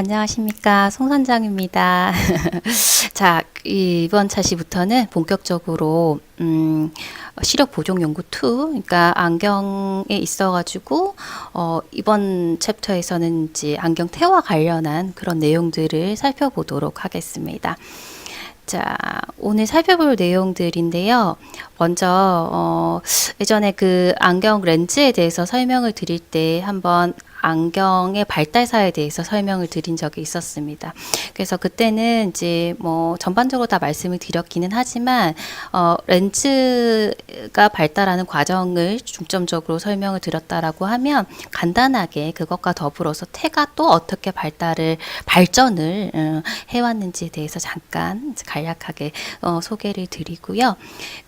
안녕하십니까. 송선장입니다. 자, 이번 차시부터는 본격적으로, 음, 시력 보정 연구 2, 그러니까 안경에 있어가지고, 어, 이번 챕터에서는 이제 안경테와 관련한 그런 내용들을 살펴보도록 하겠습니다. 자, 오늘 살펴볼 내용들인데요. 먼저, 어, 예전에 그 안경 렌즈에 대해서 설명을 드릴 때 한번 안경의 발달사에 대해서 설명을 드린 적이 있었습니다. 그래서 그때는 이제 뭐 전반적으로 다 말씀을 드렸기는 하지만 어, 렌즈가 발달하는 과정을 중점적으로 설명을 드렸다라고 하면 간단하게 그것과 더불어서 태가 또 어떻게 발달을 발전을 어, 해왔는지에 대해서 잠깐 간략하게 어, 소개를 드리고요.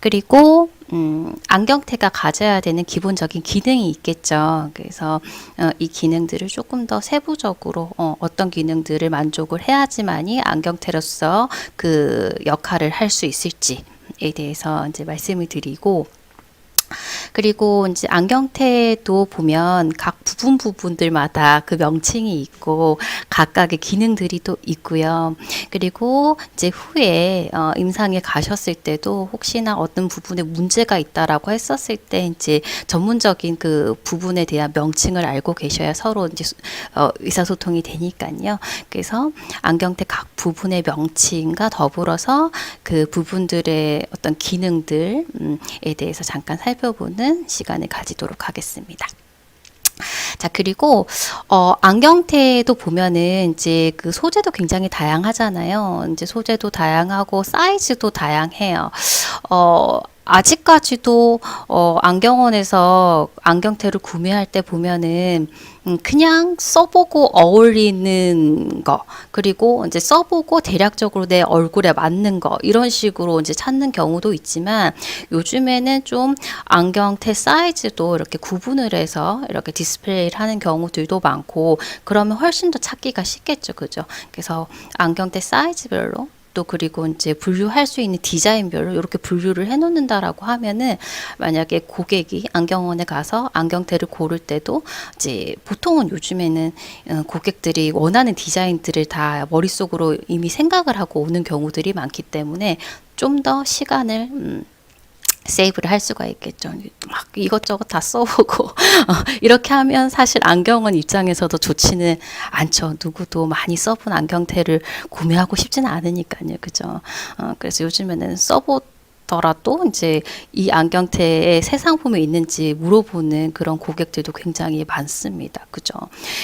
그리고 음, 안경테가 가져야 되는 기본적인 기능이 있겠죠. 그래서 어, 이 기능들을 조금 더 세부적으로 어, 어떤 기능들을 만족을 해야지만이 안경테로서 그 역할을 할 수 있을지에 대해서 이제 말씀을 드리고 그리고 이제 안경테도 보면 각 부분 부분들마다 그 명칭이 있고 각각의 기능들이 또 있고요. 그리고 이제 후에 어, 임상에 가셨을 때도 혹시나 어떤 부분에 문제가 있다라고 했었을 때 이제 전문적인 그 부분에 대한 명칭을 알고 계셔야 서로 이제 수- 어, 의사소통이 되니까요. 그래서 안경테 각 부분의 명칭과 더불어서 그 부분들의 어떤 기능들에 대해서 잠깐 살펴 보는 시간을 가지도록 하겠습니다. 자, 그리고, 어, 안경테도 보면은 이제 그 소재도 굉장히 다양하잖아요. 이제 소재도 다양하고 사이즈도 다양해요. 어, 아직까지도 어, 안경원에서 안경테를 구매할 때 보면은 음, 그냥 써보고 어울리는 거 그리고 이제 써보고 대략적으로 내 얼굴에 맞는 거 이런 식으로 이제 찾는 경우도 있지만 요즘에는 좀 안경테 사이즈도 이렇게 구분을 해서 이렇게 디스플레이를 하는 경우들도 많고 그러면 훨씬 더 찾기가 쉽겠죠. 그죠? 그래서 안경테 사이즈별로 또 그리고 이제 분류할 수 있는 디자인별로 이렇게 분류를 해 놓는다라고 하면은 만약에 고객이 안경원에 가서 안경테를 고를 때도 이제 보통은 요즘에는 어, 고객들이 원하는 디자인들을 다 머릿속으로 이미 생각을 하고 오는 경우들이 많기 때문에 좀 더 시간을 음, 세이브를 할 수가 있겠죠. 막 이것저것 다 써보고 어, 이렇게 하면 사실 안경원 입장에서도 좋지는 않죠. 누구도 많이 써본 안경테를 구매하고 싶지는 않으니까요. 그죠? 어, 그래서 요즘에는 써보 더라도 이제 이 안경테에 새 상품이 있는지 물어보는 그런 고객들도 굉장히 많습니다. 그죠?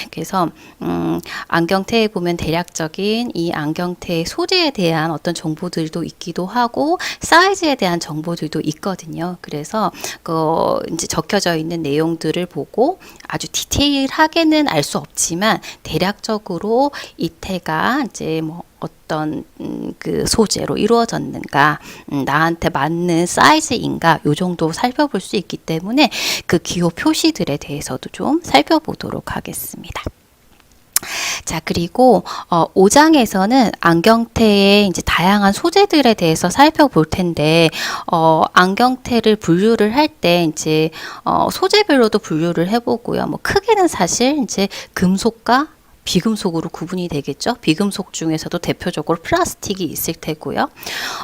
그래서 음, 안경테에 보면 대략적인 이 안경테의 소재에 대한 어떤 정보들도 있기도 하고 사이즈에 대한 정보들도 있거든요. 그래서 그 이제 적혀져 있는 내용들을 보고 아주 디테일하게는 알 수 없지만 대략적으로 이 태가 이제 뭐 어떤 음, 그 소재로 이루어졌는가, 음, 나한테 맞는 사이즈인가, 요 정도 살펴볼 수 있기 때문에 그 기호 표시들에 대해서도 좀 살펴보도록 하겠습니다. 자, 그리고 어 5장에서는 안경테의 이제 다양한 소재들에 대해서 살펴볼 텐데 어 안경테를 분류를 할 때 이제 어 소재별로도 분류를 해 보고요. 뭐 크게는 사실 이제 금속과 비금속으로 구분이 되겠죠. 비금속 중에서도 대표적으로 플라스틱이 있을 테고요.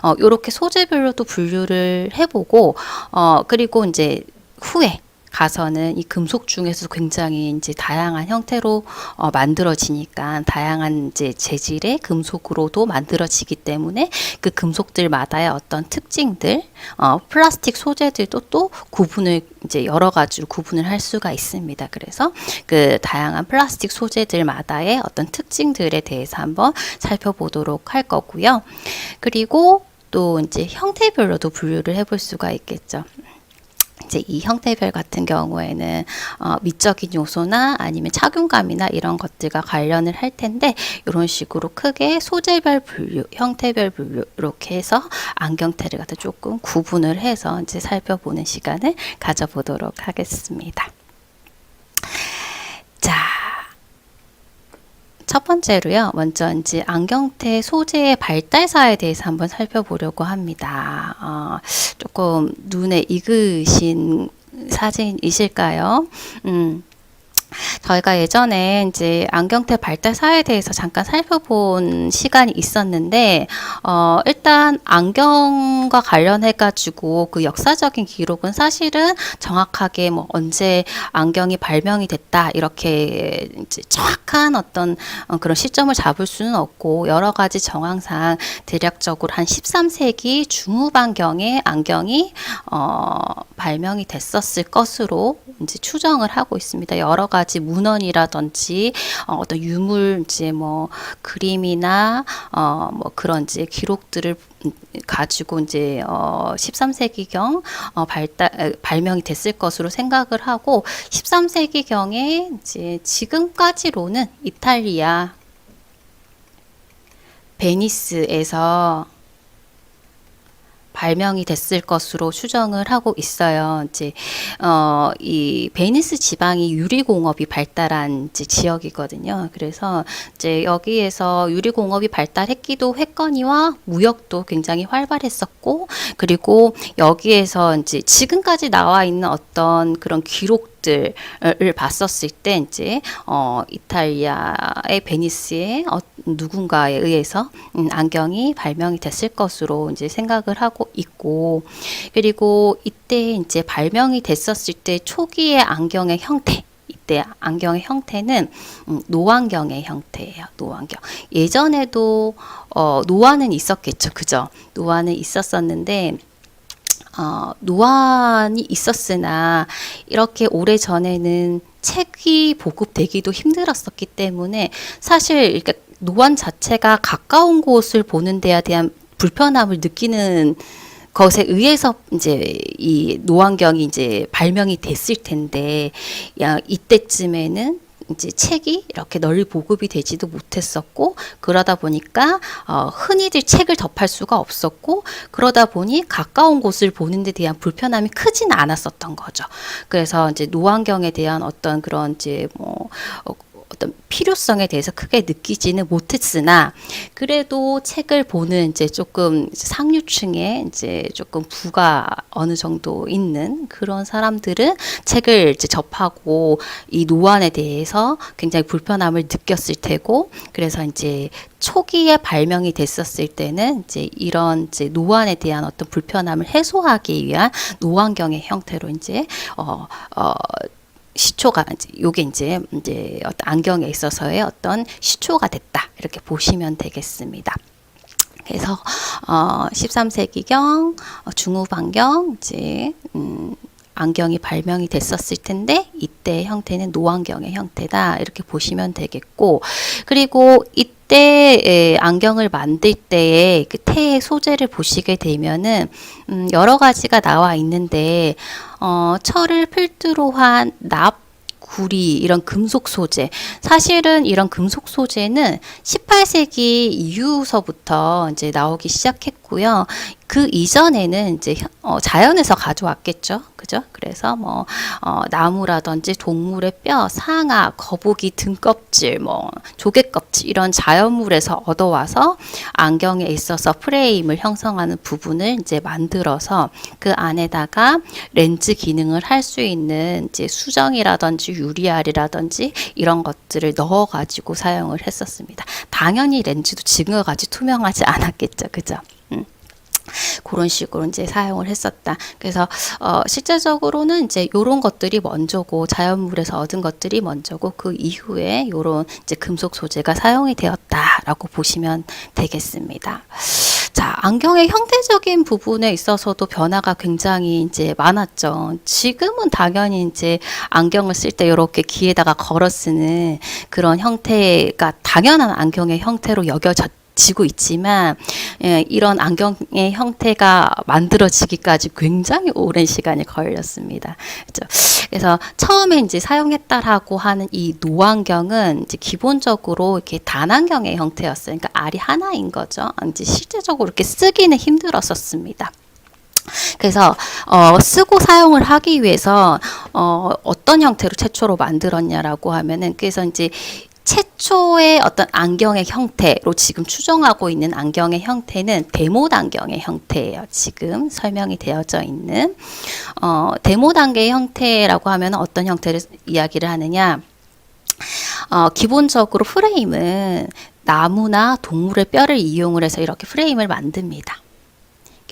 어 요렇게 소재별로도 분류를 해 보고 어 그리고 이제 후에 가서는 이 금속 중에서 굉장히 이제 다양한 형태로 어, 만들어지니까 다양한 이제 재질의 금속으로도 만들어지기 때문에 그 금속들마다의 어떤 특징들, 어, 플라스틱 소재들도 또 구분을 이제 여러 가지로 구분을 할 수가 있습니다. 그래서 그 다양한 플라스틱 소재들마다의 어떤 특징들에 대해서 한번 살펴보도록 할 거고요. 그리고 또 이제 형태별로도 분류를 해볼 수가 있겠죠. 이제 이 형태별 같은 경우에는 어, 미적인 요소나 아니면 착용감이나 이런 것들과 관련을 할 텐데 이런 식으로 크게 소재별 분류, 형태별 분류 이렇게 해서 안경테를 갖다 조금 구분을 해서 이제 살펴보는 시간을 가져보도록 하겠습니다. 자, 첫 번째로요. 먼저 이제 안경테 소재의 발달사에 대해서 한번 살펴보려고 합니다. 어, 조금 눈에 익으신 사진이실까요? 음. 저희가 예전에 이제 안경테 발달사에 대해서 잠깐 살펴본 시간이 있었는데, 어, 일단 안경과 관련해가지고 그 역사적인 기록은 사실은 정확하게 뭐 언제 안경이 발명이 됐다, 이렇게 이제 정확한 어떤 어, 그런 시점을 잡을 수는 없고, 여러 가지 정황상 대략적으로 한 13세기 중후반경에 안경이 어, 발명이 됐었을 것으로 이제 추정을 하고 있습니다. 여러 가지 문헌이라든지 어, 어떤 유물 이제 뭐 그림이나 어, 뭐 그런 이제 기록들을 음, 가지고 이제 어 13세기경 어 발달 에, 발명이 됐을 것으로 생각을 하고 13세기경에 이제 지금까지로는 이탈리아 베니스에서 발명이 됐을 것으로 추정을 하고 있어요. 이제 어, 이 베니스 지방이 유리공업이 발달한 지역이거든요. 그래서 이제 여기에서 유리공업이 발달했기도 했거니와 무역도 굉장히 활발했었고 그리고 여기에서 이제 지금까지 나와 있는 어떤 그런 기록 들을 봤었을 때 이제 어 이탈리아의 베니스의 어, 누군가에 의해서 음, 안경이 발명이 됐을 것으로 이제 생각을 하고 있고 그리고 이때 이제 발명이 됐었을 때 초기의 안경의 형태 이때 안경의 형태는 음, 노안경의 형태예요. 노안경. 예전에도 어, 노안은 있었겠죠, 그죠? 노안은 있었었는데 어, 노안이 있었으나 이렇게 오래 전에는 책이 보급되기도 힘들었었기 때문에 사실 이렇게 노안 자체가 가까운 곳을 보는 데에 대한 불편함을 느끼는 것에 의해서 이제 이 노안경이 이제 발명이 됐을 텐데 야 이때쯤에는 이제 책이 이렇게 널리 보급이 되지도 못했었고 그러다 보니까 어, 흔히들 책을 접할 수가 없었고 그러다 보니 가까운 곳을 보는 데 대한 불편함이 크진 않았었던 거죠. 그래서 이제 노안경에 대한 어떤 그런 이제 뭐 어, 어떤 필요성에 대해서 크게 느끼지는 못했으나 그래도 책을 보는 이제 조금 상류층에 이제 조금 부가 어느 정도 있는 그런 사람들은 책을 이제 접하고 이 노안에 대해서 굉장히 불편함을 느꼈을 테고 그래서 이제 초기에 발명이 됐었을 때는 이제 이런 이제 노안에 대한 어떤 불편함을 해소하기 위한 노안경의 형태로 이제 어, 어, 시초가 요게 이제 이제 어떤 안경에 있어서의 어떤 시초가 됐다 이렇게 보시면 되겠습니다. 그래서 어 13세기경 어, 중후반경 이제 음 안경이 발명이 됐었을 텐데 이때 형태는 노안경의 형태다 이렇게 보시면 되겠고 그리고 이 때 안경을 만들 때의 그 태의 소재를 보시게 되면은 음 여러 가지가 나와 있는데 어 철을 필두로 한 납, 구리 이런 금속 소재. 사실은 이런 금속 소재는 18세기 이후서부터 이제 나오기 시작했고 요. 그 이전에는 이제 어, 자연에서 가져왔겠죠. 그죠? 그래서 뭐 어, 나무라든지 동물의 뼈, 상아, 거북이 등껍질, 뭐 조개 껍질 이런 자연물에서 얻어와서 안경에 있어서 프레임을 형성하는 부분을 이제 만들어서 그 안에다가 렌즈 기능을 할 수 있는 이제 수정이라든지 유리알이라든지 이런 것들을 넣어 가지고 사용을 했었습니다. 당연히 렌즈도 지금과 같이 투명하지 않았겠죠. 그죠? 음. 그런 식으로 이제 사용을 했었다. 그래서 어 실제적으로는 이제 요런 것들이 먼저고 자연물에서 얻은 것들이 먼저고 그 이후에 요런 이제 금속 소재가 사용이 되었다라고 보시면 되겠습니다. 자, 안경의 형태적인 부분에 있어서도 변화가 굉장히 이제 많았죠. 지금은 당연히 이제 안경을 쓸 때 이렇게 귀에다가 걸어 쓰는 그런 형태가 당연한 안경의 형태로 여겨졌 지고 있지만 예, 이런 안경의 형태가 만들어지기까지 굉장히 오랜 시간이 걸렸습니다. 그렇죠? 그래서 처음에 이제 사용했다라고 하는 이 노안경은 이제 기본적으로 이렇게 단안경의 형태였어요. 그러니까 알이 하나인 거죠. 이제 실제적으로 이렇게 쓰기는 힘들었었습니다. 그래서 어, 쓰고 사용을 하기 위해서 어, 어떤 형태로 최초로 만들었냐라고 하면은 그래서 이제 최초의 어떤 안경의 형태로 지금 추정하고 있는 안경의 형태는 데모 안경의 형태예요. 지금 설명이 되어져 있는 어, 데모 단계의 형태라고 하면 어떤 형태를 이야기를 하느냐? 어, 기본적으로 프레임은 나무나 동물의 뼈를 이용을 해서 이렇게 프레임을 만듭니다.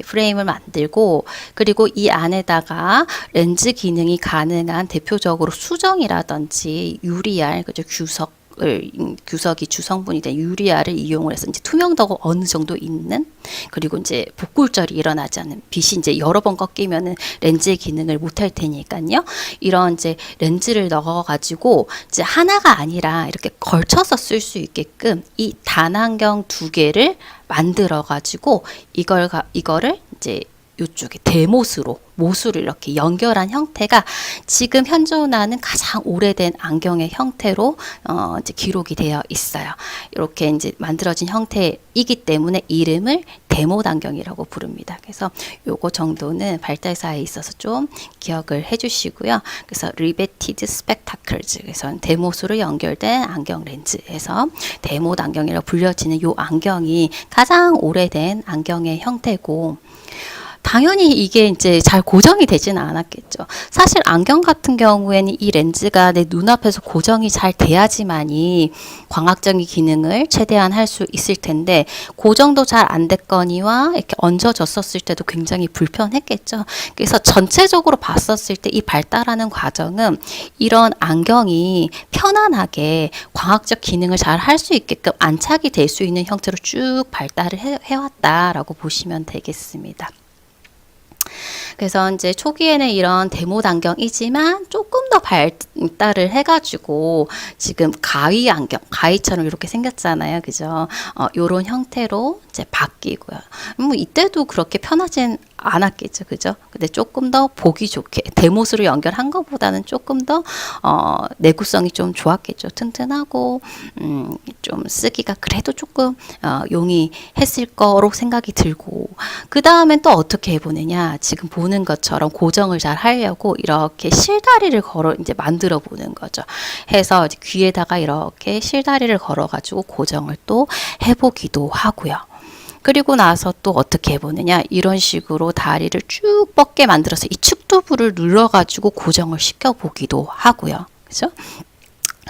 프레임을 만들고 그리고 이 안에다가 렌즈 기능이 가능한 대표적으로 수정이라든지 유리알 그죠 규석 규석이 주성분이 된 유리알을 이용을 해서 이제 투명도가 어느 정도 있는 그리고 이제 복골절이 일어나지 않는 빛이 이제 여러 번 꺾이면은 렌즈의 기능을 못할 테니까요. 이런 이제 렌즈를 넣어 가지고 이제 하나가 아니라 이렇게 걸쳐서 쓸 수 있게끔 이 단안경 두 개를 만들어 가지고 이걸 가, 이거를 이제 요쪽에 대못으로 못으로 이렇게 연결한 형태가 지금 현존하는 가장 오래된 안경의 형태로 어, 이제 기록이 되어 있어요. 이렇게 이제 만들어진 형태이기 때문에 이름을 데모 안경이라고 부릅니다. 그래서 요거 정도는 발달사에 있어서 좀 기억을 해주시고요. 그래서 리베티드 스펙타클즈 그래서 대못으로 연결된 안경 렌즈에서 데모 안경이라고 불려지는 요 안경이 가장 오래된 안경의 형태고 당연히 이게 이제 잘 고정이 되지는 않았겠죠. 사실 안경 같은 경우에는 이 렌즈가 내 눈앞에서 고정이 잘 돼야지만이 광학적인 기능을 최대한 할 수 있을 텐데 고정도 잘 안 됐거니와 이렇게 얹어졌었을 때도 굉장히 불편했겠죠. 그래서 전체적으로 봤었을 때 이 발달하는 과정은 이런 안경이 편안하게 광학적 기능을 잘 할 수 있게끔 안착이 될 수 있는 형태로 쭉 발달을 해, 해왔다라고 보시면 되겠습니다. 그래서 이제 초기에는 이런 데모 안경이지만 조금 더 발달을 해가지고 지금 가위 안경, 가위처럼 이렇게 생겼잖아요. 그죠? 어, 요런 형태로 이제 바뀌고요. 뭐 이때도 그렇게 편하진 않았겠죠. 그죠? 근데 조금 더 보기 좋게 데모스로 연결한 것보다는 조금 더 어, 내구성이 좀 좋았겠죠. 튼튼하고 음, 좀 쓰기가 그래도 조금 어, 용이했을 거로 생각이 들고 그 다음엔 또 어떻게 해보느냐 지금 보는 것처럼 고정을 잘 하려고 이렇게 실다리를 걸어 이제 만들어 보는 거죠. 해서 이제 귀에다가 이렇게 실다리를 걸어 가지고 고정을 또 해보기도 하고요. 그리고 나서 또 어떻게 해보느냐 이런 식으로 다리를 쭉 뻗게 만들어서 이 축두부를 눌러가지고 고정을 시켜보기도 하고요. 그죠?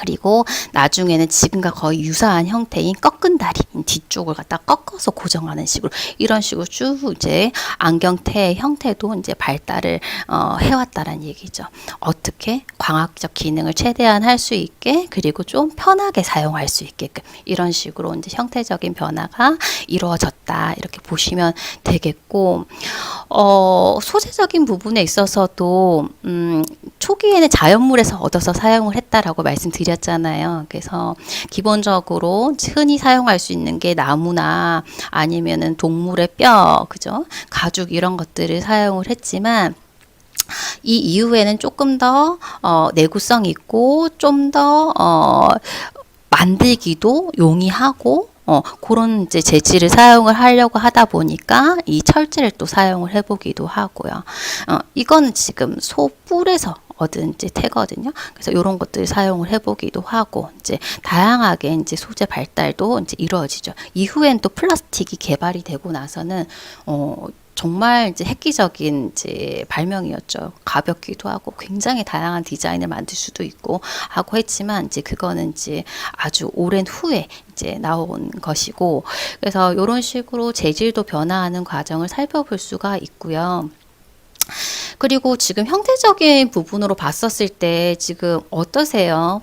그리고 나중에는 지금과 거의 유사한 형태인 꺾은 다리 뒤쪽을 갖다 꺾어서 고정하는 식으로 이런 식으로 쭉 이제 안경테의 형태도 이제 발달을 어, 해왔다는 얘기죠. 어떻게 광학적 기능을 최대한 할 수 있게 그리고 좀 편하게 사용할 수 있게끔 이런 식으로 이제 형태적인 변화가 이루어졌다 이렇게 보시면 되겠고 어, 소재적인 부분에 있어서도 음, 초기에는 자연물에서 얻어서 사용을 했다라고 말씀드렸 잖아요. 그래서 기본적으로 흔히 사용할 수 있는 게 나무나 아니면은 동물의 뼈, 그죠? 가죽 이런 것들을 사용을 했지만 이 이후에는 조금 더 어, 내구성 있고 좀더 어, 만들기도 용이하고 어, 그런 이제 재질을 사용을 하려고 하다 보니까 이 철제를 또 사용을 해보기도 하고요. 어, 이거는 지금 소 뿔에서 얻은 이제 태거든요. 그래서 이런 것들 사용을 해보기도 하고 이제 다양하게 이제 소재 발달도 이제 이루어지죠. 이후엔 또 플라스틱이 개발이 되고 나서는 어, 정말 이제 획기적인 이제 발명이었죠. 가볍기도 하고 굉장히 다양한 디자인을 만들 수도 있고 하고 했지만 이제 그거는 이제 아주 오랜 후에 이제 나온 것이고 그래서 이런 식으로 재질도 변화하는 과정을 살펴볼 수가 있고요. 그리고 지금 형태적인 부분으로 봤었을 때 지금 어떠세요?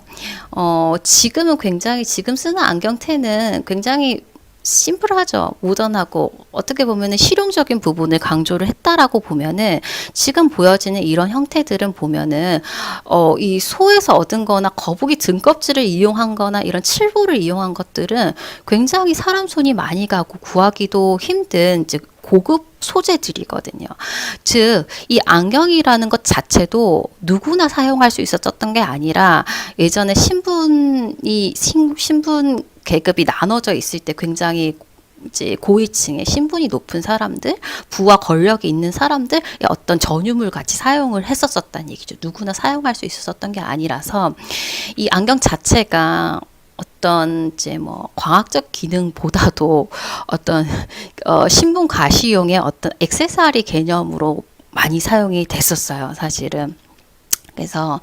어, 지금은 굉장히 지금 쓰는 안경테는 굉장히 심플하죠. 모던하고 어떻게 보면은 실용적인 부분을 강조를 했다라고 보면은 지금 보여지는 이런 형태들은 보면은 어, 이 소에서 얻은 거나 거북이 등껍질을 이용한 거나 이런 칠보를 이용한 것들은 굉장히 사람 손이 많이 가고 구하기도 힘든 즉 고급 소재들이거든요. 즉, 이 안경이라는 것 자체도 누구나 사용할 수 있었던 게 아니라 예전에 신분이, 신분 계급이 나눠져 있을 때 굉장히 이제 고위층의 신분이 높은 사람들, 부와 권력이 있는 사람들 어떤 전유물 같이 사용을 했었었다는 얘기죠. 누구나 사용할 수 있었던 게 아니라서 이 안경 자체가 어떤 이제 뭐 광학적 기능보다도 어떤 어 신분 가시용의 어떤 액세서리 개념으로 많이 사용이 됐었어요, 사실은. 그래서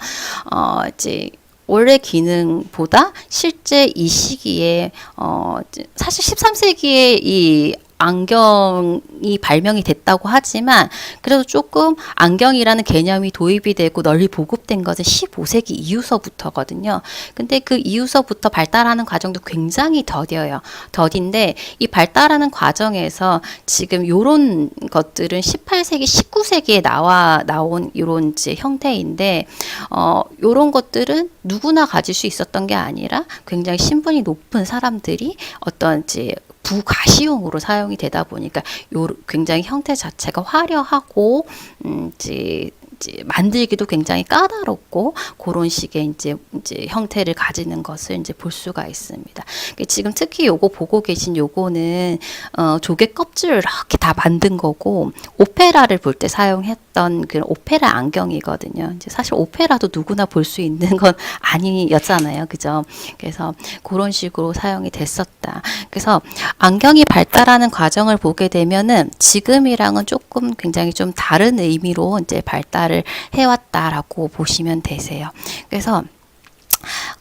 어 이제 원래 기능보다 실제 이 시기에 어 사실 13세기에 이 안경이 발명이 됐다고 하지만 그래도 조금 안경이라는 개념이 도입이 되고 널리 보급된 것은 15세기 이후서부터거든요. 근데 그 이후서부터 발달하는 과정도 굉장히 더뎌요. 더딘데 이 발달하는 과정에서 지금 요런 것들은 18세기, 19세기에 나와 나온 요런 이제 형태인데 어 요런 것들은 누구나 가질 수 있었던 게 아니라 굉장히 신분이 높은 사람들이 어떤 이제 부가시용으로 사용이 되다 보니까 요 굉장히 형태 자체가 화려하고 음 이제 이제 만들기도 굉장히 까다롭고 그런 식의 이제 이제 형태를 가지는 것을 이제 볼 수가 있습니다. 지금 특히 요거 보고 계신 요거는 어 조개 껍질을 이렇게 다 만든 거고 오페라를 볼 때 사용했던 그 오페라 안경이거든요. 이제 사실 오페라도 누구나 볼 수 있는 건 아니었잖아요. 그죠? 그래서 그런 식으로 사용이 됐었다. 그래서 안경이 발달하는 과정을 보게 되면은 지금이랑은 조금 굉장히 좀 다른 의미로 이제 발달 을 해왔다라고 보시면 되세요. 그래서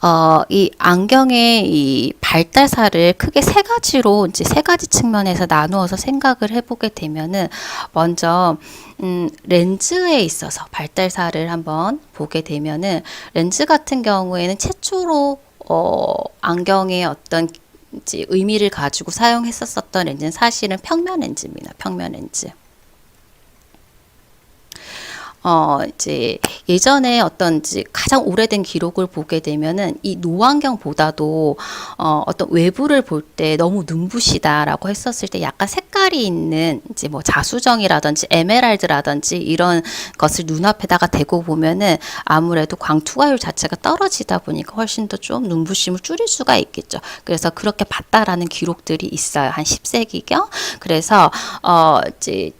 어, 이 안경의 이 발달사를 크게 세 가지로 이제 세 가지 측면에서 나누어서 생각을 해보게 되면은 먼저 음, 렌즈에 있어서 발달사를 한번 보게 되면은 렌즈 같은 경우에는 최초로 어, 안경의 어떤 의미를 가지고 사용했었었던 렌즈는 사실은 평면 렌즈입니다. 평면 렌즈. 어, 이제 예전에 어떤 이제 가장 오래된 기록을 보게 되면은 이 노안경보다도 어, 어떤 외부를 볼 때 너무 눈부시다라고 했었을 때 약간 색깔이 있는 이제 뭐 자수정이라든지 에메랄드라든지 이런 것을 눈앞에다가 대고 보면은 아무래도 광투과율 자체가 떨어지다 보니까 훨씬 더 좀 눈부심을 줄일 수가 있겠죠. 그래서 그렇게 봤다라는 기록들이 있어요. 한 10세기경. 그래서 어, 이제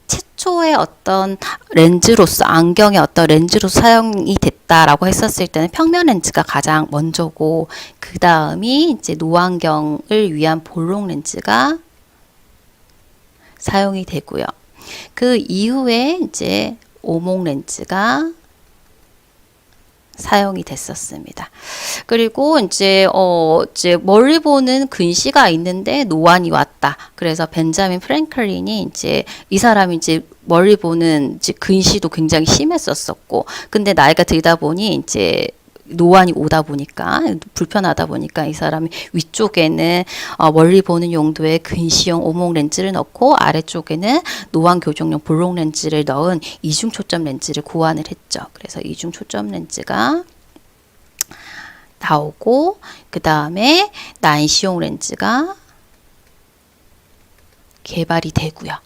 최초의 어떤 렌즈로서 안경의 어떤 렌즈로 사용이 됐다라고 했었을 때는 평면 렌즈가 가장 먼저고 그 다음이 이제 노안경을 위한 볼록 렌즈가 사용이 되고요. 그 이후에 이제 오목 렌즈가 사용이 됐었습니다. 그리고 이제 어 이제 멀리 보는 근시가 있는데 노안이 왔다. 그래서 벤자민 프랭클린이 이제 이 사람이 이제 멀리 보는 이제 근시도 굉장히 심했었었고, 근데 나이가 들다 보니 이제 노안이 오다 보니까 불편하다 보니까 이 사람이 위쪽에는 어, 멀리 보는 용도의 근시용 오목 렌즈를 넣고 아래쪽에는 노안 교정용 볼록 렌즈를 넣은 이중 초점 렌즈를 고안을 했죠. 그래서 이중 초점 렌즈가 나오고 그 다음에 난시용 렌즈가 개발이 되고요.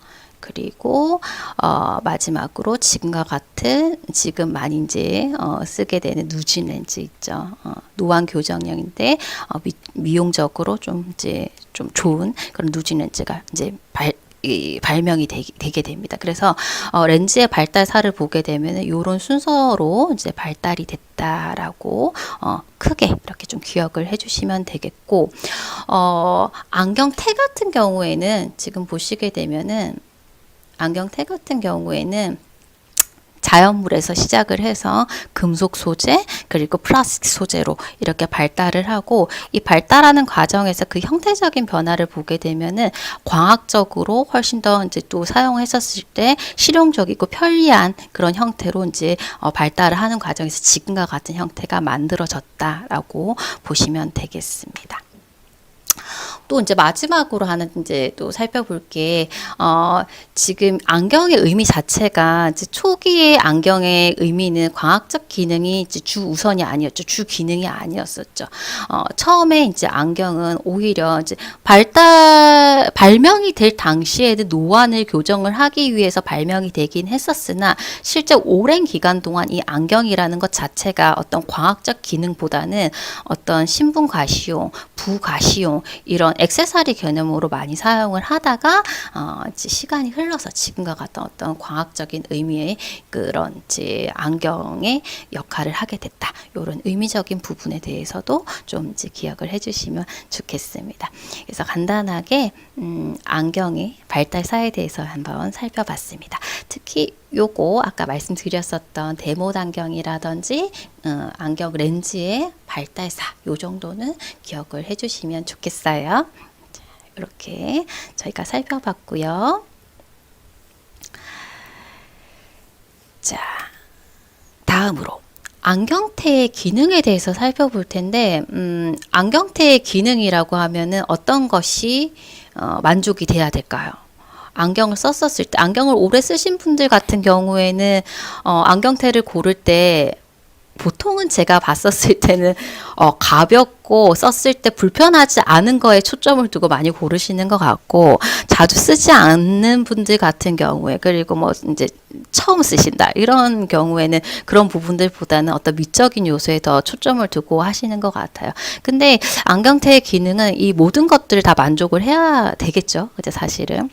그리고 어, 마지막으로 지금과 같은 지금 많이 이제 어, 쓰게 되는 누진 렌즈 있죠. 어, 노안 교정용인데 어, 미, 미용적으로 좀 이제 좀 좋은 그런 누진 렌즈가 이제 발 이, 발명이 되, 게 됩니다. 그래서 어, 렌즈의 발달사를 보게 되면 이런 순서로 이제 발달이 됐다라고 어, 크게 이렇게 좀 기억을 해주시면 되겠고 어, 안경 테 같은 경우에는 지금 보시게 되면은 안경테 같은 경우에는 자연물에서 시작을 해서 금속 소재 그리고 플라스틱 소재로 이렇게 발달을 하고 이 발달하는 과정에서 그 형태적인 변화를 보게 되면은 광학적으로 훨씬 더 이제 또 사용했었을 때 실용적이고 편리한 그런 형태로 이제 어 발달을 하는 과정에서 지금과 같은 형태가 만들어졌다라고 보시면 되겠습니다. 또 이제 마지막으로 하는 이제 또 살펴볼 게, 어, 지금 안경의 의미 자체가 이제 초기의 안경의 의미는 광학적 기능이 이제 주 우선이 아니었죠. 주 기능이 아니었었죠. 어, 처음에 이제 안경은 오히려 이제 발달, 발명이 될 당시에는 노안을 교정을 하기 위해서 발명이 되긴 했었으나 실제 오랜 기간 동안 이 안경이라는 것 자체가 어떤 광학적 기능보다는 어떤 신분 과시용, 부과시용 이런 액세서리 개념으로 많이 사용을 하다가 어, 시간이 흘러서 지금과 같은 어떤 광학적인 의미의 그런 안경의 역할을 하게 됐다. 이런 의미적인 부분에 대해서도 좀 기억을 해주시면 좋겠습니다. 그래서 간단하게 음, 안경의 발달사에 대해서 한번 살펴봤습니다. 특히 요거 아까 말씀드렸었던 데모 안경이라든지 어, 안경 렌즈의 발달사 요 정도는 기억을 해주시면 좋겠어요. 자, 이렇게 저희가 살펴봤고요. 자, 다음으로 안경테의 기능에 대해서 살펴볼 텐데, 음, 안경테의 기능이라고 하면은 어떤 것이 어, 만족이 돼야 될까요? 안경을 썼었을 때, 안경을 오래 쓰신 분들 같은 경우에는 어, 안경테를 고를 때 보통은 제가 봤었을 때는 어, 가볍고 썼을 때 불편하지 않은 거에 초점을 두고 많이 고르시는 것 같고 자주 쓰지 않는 분들 같은 경우에 그리고 뭐 이제 처음 쓰신다 이런 경우에는 그런 부분들보다는 어떤 미적인 요소에 더 초점을 두고 하시는 것 같아요. 근데 안경테의 기능은 이 모든 것들을 다 만족을 해야 되겠죠. 그죠 사실은.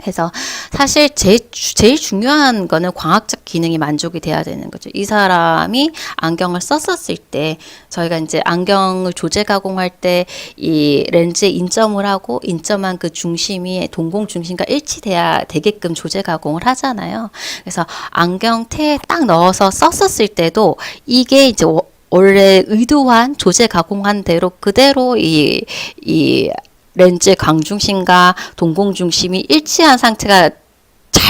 그래서 사실 제일, 주- 제일 중요한 거는 광학적 기능이 만족이 돼야 되는 거죠. 이 사람이 안경을 썼었을 때 저희가 이제 안경을 조제 가공할 때 이 렌즈에 인점을 하고 인점한 그 중심이 동공 중심과 일치돼야 되게끔 조제 가공을 하잖아요. 그래서 안경테에 딱 넣어서 썼었을 때도 이게 이제 워- 원래 의도한 조제 가공한 대로 그대로 이, 이 렌즈의 광중심과 동공중심이 일치한 상태가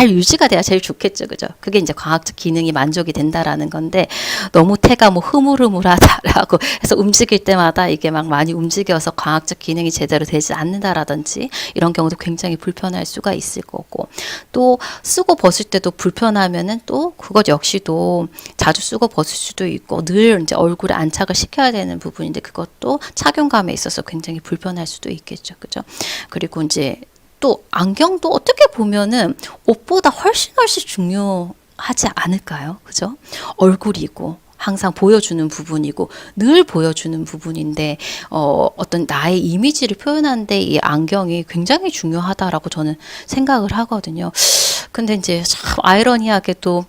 잘 유지가 돼야 제일 좋겠죠, 그죠? 그게 이제 과학적 기능이 만족이 된다라는 건데 너무 태가 뭐 흐물흐물하다라고 해서 움직일 때마다 이게 막 많이 움직여서 과학적 기능이 제대로 되지 않는다라든지 이런 경우도 굉장히 불편할 수가 있을 거고 또 쓰고 벗을 때도 불편하면은 또 그것 역시도 자주 쓰고 벗을 수도 있고 늘 이제 얼굴에 안착을 시켜야 되는 부분인데 그것도 착용감에 있어서 굉장히 불편할 수도 있겠죠, 그죠? 그리고 이제 또 안경도 어떻게 보면은 옷보다 훨씬 훨씬 중요하지 않을까요? 그죠? 얼굴이고 항상 보여주는 부분이고 늘 보여주는 부분인데 어, 어떤 나의 이미지를 표현하는데 이 안경이 굉장히 중요하다라고 저는 생각을 하거든요. 근데 이제 참 아이러니하게도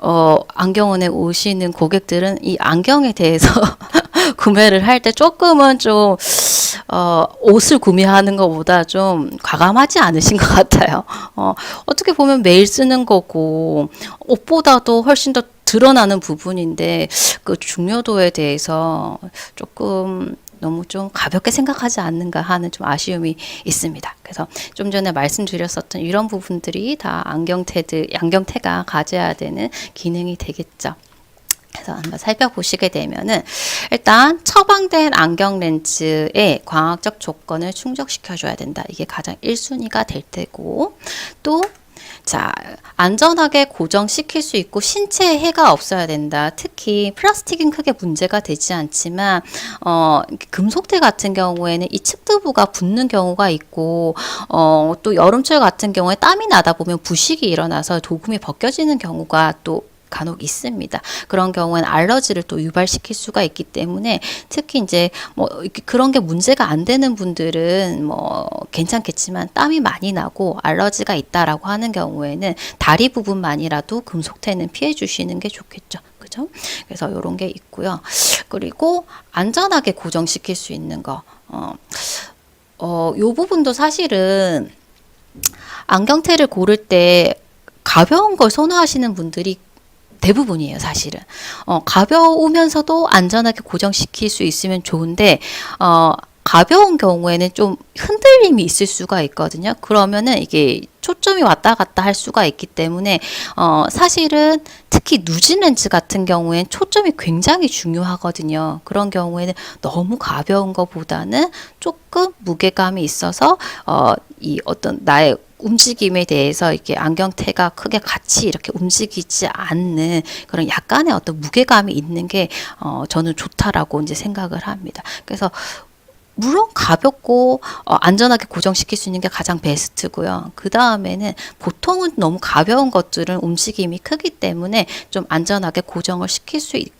어, 안경원에 오시는 고객들은 이 안경에 대해서 구매를 할 때 조금은 좀 어, 옷을 구매하는 것보다 좀 과감하지 않으신 것 같아요. 어, 어떻게 보면 매일 쓰는 거고, 옷보다도 훨씬 더 드러나는 부분인데, 그 중요도에 대해서 조금 너무 좀 가볍게 생각하지 않는가 하는 좀 아쉬움이 있습니다. 그래서 좀 전에 말씀드렸었던 이런 부분들이 다 안경테들, 안경테가 가져야 되는 기능이 되겠죠. 그래서 한번 살펴보시게 되면은 일단 처방된 안경 렌즈의 광학적 조건을 충족시켜 줘야 된다. 이게 가장 1순위가 될 테고 또 자, 안전하게 고정시킬 수 있고 신체에 해가 없어야 된다. 특히 플라스틱은 크게 문제가 되지 않지만 어, 금속대 같은 경우에는 이 측두부가 붓는 경우가 있고 어, 또 여름철 같은 경우에 땀이 나다 보면 부식이 일어나서 도금이 벗겨지는 경우가 또 간혹 있습니다. 그런 경우에는 알러지를 또 유발시킬 수가 있기 때문에 특히 이제 뭐 그런 게 문제가 안 되는 분들은 뭐 괜찮겠지만 땀이 많이 나고 알러지가 있다라고 하는 경우에는 다리 부분만이라도 금속태는 피해 주시는 게 좋겠죠. 그죠? 그래서 이런 게 있고요. 그리고 안전하게 고정시킬 수 있는 거. 어, 어, 요 부분도 사실은 안경테를 고를 때 가벼운 걸 선호하시는 분들이 대부분이에요, 사실은. 어, 가벼우면서도 안전하게 고정시킬 수 있으면 좋은데, 어, 가벼운 경우에는 좀 흔들림이 있을 수가 있거든요. 그러면은 이게 초점이 왔다 갔다 할 수가 있기 때문에, 어, 사실은 특히 누진 렌즈 같은 경우엔 초점이 굉장히 중요하거든요. 그런 경우에는 너무 가벼운 것보다는 조금 무게감이 있어서, 어, 이 어떤 나의 움직임에 대해서 이렇게 안경테가 크게 같이 이렇게 움직이지 않는 그런 약간의 어떤 무게감이 있는 게 어, 저는 좋다라고 이제 생각을 합니다. 그래서 물론 가볍고 어, 안전하게 고정시킬 수 있는 게 가장 베스트고요. 그 다음에는 보통은 너무 가벼운 것들은 움직임이 크기 때문에 좀 안전하게 고정을 시킬 수 있,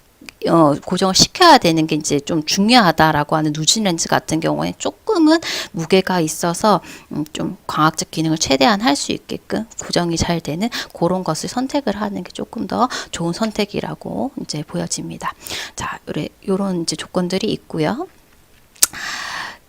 어, 고정을 시켜야 되는 게 이제 좀 중요하다라고 하는 누진 렌즈 같은 경우에 조금은 무게가 있어서 음, 좀 광학적 기능을 최대한 할 수 있게끔 고정이 잘 되는 그런 것을 선택을 하는 게 조금 더 좋은 선택이라고 이제 보여집니다. 자, 요래, 요런 이제 조건들이 있고요.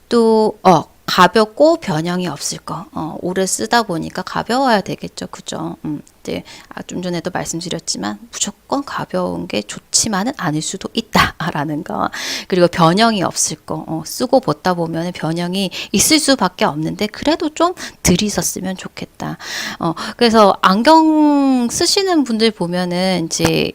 또, 어, 가볍고 변형이 없을 거. 어, 오래 쓰다 보니까 가벼워야 되겠죠. 그죠? 음, 이제 아, 좀 전에도 말씀드렸지만 무조건 가벼운 게 좋지만은 아닐 수도 있다라는 거. 그리고 변형이 없을 거. 어, 쓰고 벗다 보면 변형이 있을 수밖에 없는데 그래도 좀 들이섰으면 좋겠다. 어, 그래서 안경 쓰시는 분들 보면은 이제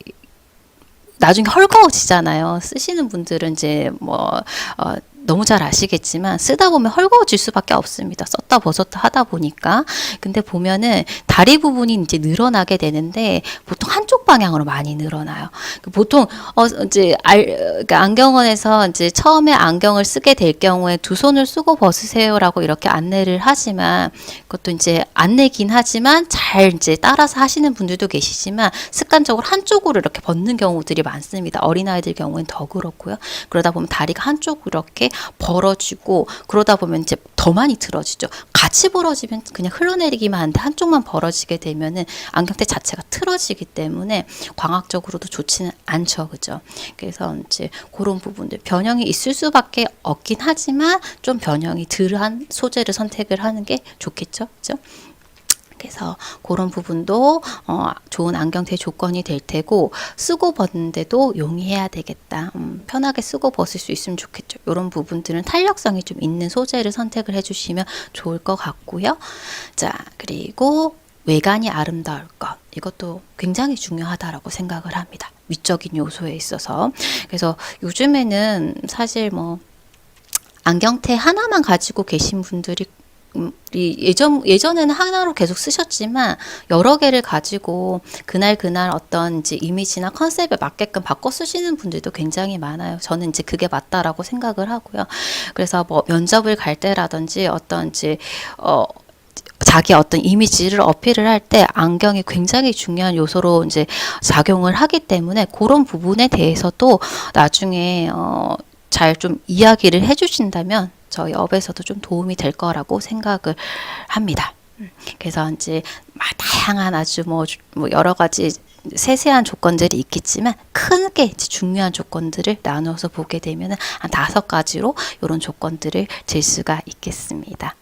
나중에 헐거워지잖아요. 쓰시는 분들은 이제 뭐 어, 너무 잘 아시겠지만 쓰다 보면 헐거워질 수밖에 없습니다. 썼다 벗었다 하다 보니까 근데 보면은 다리 부분이 이제 늘어나게 되는데 보통 한쪽 방향으로 많이 늘어나요. 그 보통 어 이제 알 그러니까 안경원에서 이제 처음에 안경을 쓰게 될 경우에 두 손을 쓰고 벗으세요라고 이렇게 안내를 하지만 그것도 이제 안내긴 하지만 잘 이제 따라서 하시는 분들도 계시지만 습관적으로 한쪽으로 이렇게 벗는 경우들이 많습니다. 어린아이들 경우엔 더 그렇고요. 그러다 보면 다리가 한쪽 으로 이렇게 벌어지고 그러다 보면 이제 더 많이 틀어지죠. 같이 벌어지면 그냥 흘러내리기만 하는데 한쪽만 벌어지게 되면은 안경테 자체가 틀어지기 때문에 광학적으로도 좋지는 않죠. 그죠? 그래서 이제 그런 부분들 변형이 있을 수밖에 없긴 하지만 좀 변형이 덜한 소재를 선택을 하는 게 좋겠죠. 그죠? 그래서 그런 부분도 어, 좋은 안경테 조건이 될 테고 쓰고 벗는데도 용이해야 되겠다. 음, 편하게 쓰고 벗을 수 있으면 좋겠죠. 이런 부분들은 탄력성이 좀 있는 소재를 선택을 해주시면 좋을 것 같고요. 자 그리고 외관이 아름다울 것 이것도 굉장히 중요하다라고 생각을 합니다. 위적인 요소에 있어서 그래서 요즘에는 사실 뭐 안경테 하나만 가지고 계신 분들이 음, 이 예전 예전에는 하나로 계속 쓰셨지만 여러 개를 가지고 그날 그날 어떤 이제 이미지나 컨셉에 맞게끔 바꿔 쓰시는 분들도 굉장히 많아요. 저는 이제 그게 맞다라고 생각을 하고요. 그래서 뭐 면접을 갈 때라든지 어떤 이제 어 자기 어떤 이미지를 어필을 할 때 안경이 굉장히 중요한 요소로 이제 작용을 하기 때문에 그런 부분에 대해서도 나중에 어 잘 좀 이야기를 해주신다면 저희 업에서도 좀 도움이 될 거라고 생각을 합니다. 음, 그래서 이제 막 다양한 아주 뭐, 주- 뭐 여러 가지 세세한 조건들이 있겠지만 크게 중요한 조건들을 나누어서 보게 되면 한 다섯 가지로 이런 조건들을 질 수가 있겠습니다.